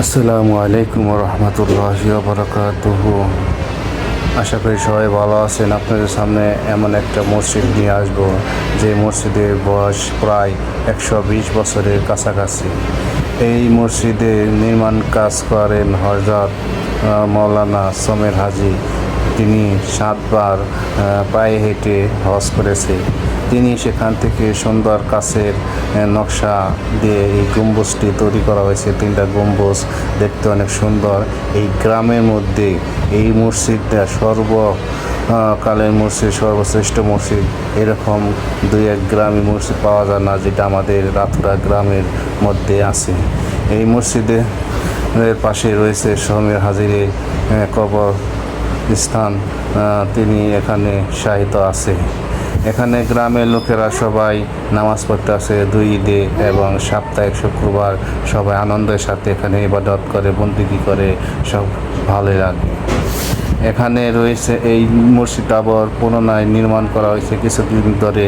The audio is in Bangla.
আসসালামু আলাইকুম রহমতুল্লাহ বরকাত আশা করি সবাই ভালো আছেন। আপনাদের সামনে এমন একটা মসজিদ নিয়ে আসব, যে মসজিদের বয়স প্রায় একশো বিশ বছরের কাছাকাছি। এই মসজিদে নির্মাণ কাজ করেন হজরত মৌলানা সমের হাজি। তিনি সাতবার পায়ে হেঁটে হজ করেছে। তিনি সেখান থেকে সুন্দর কাছের নকশা দিয়ে এই গম্বুজটি তৈরি করা হয়েছে। তিনটা গম্বুজ দেখতে অনেক সুন্দর। এই গ্রামের মধ্যে এই মসজিদটা সর্ব কালের মসজিদ, সর্বশ্রেষ্ঠ মসজিদ। এরকম দুই এক গ্রামে মসজিদ পাওয়া যায় না, যেটা আমাদের রাতুরা গ্রামের মধ্যে আছে। এই মসজিদে পাশে রয়েছে সমীর হাজিরে কবর। স্থান তিনি এখানে সাহিত্য আছে। এখানে গ্রামের লোকেরা সবাই নামাজ পড়তে আসে দুই ঈদে এবং সাপ্তাহিক শুক্রবার সবাই আনন্দের সাথে এখানে ইবাদত করে, বন্দিগি করে, সব ভালো লাগে। এখানে রয়েছে এই মুর্শিদাবর পুনরায় নির্মাণ করা হয়েছে কিছুদিন ধরে।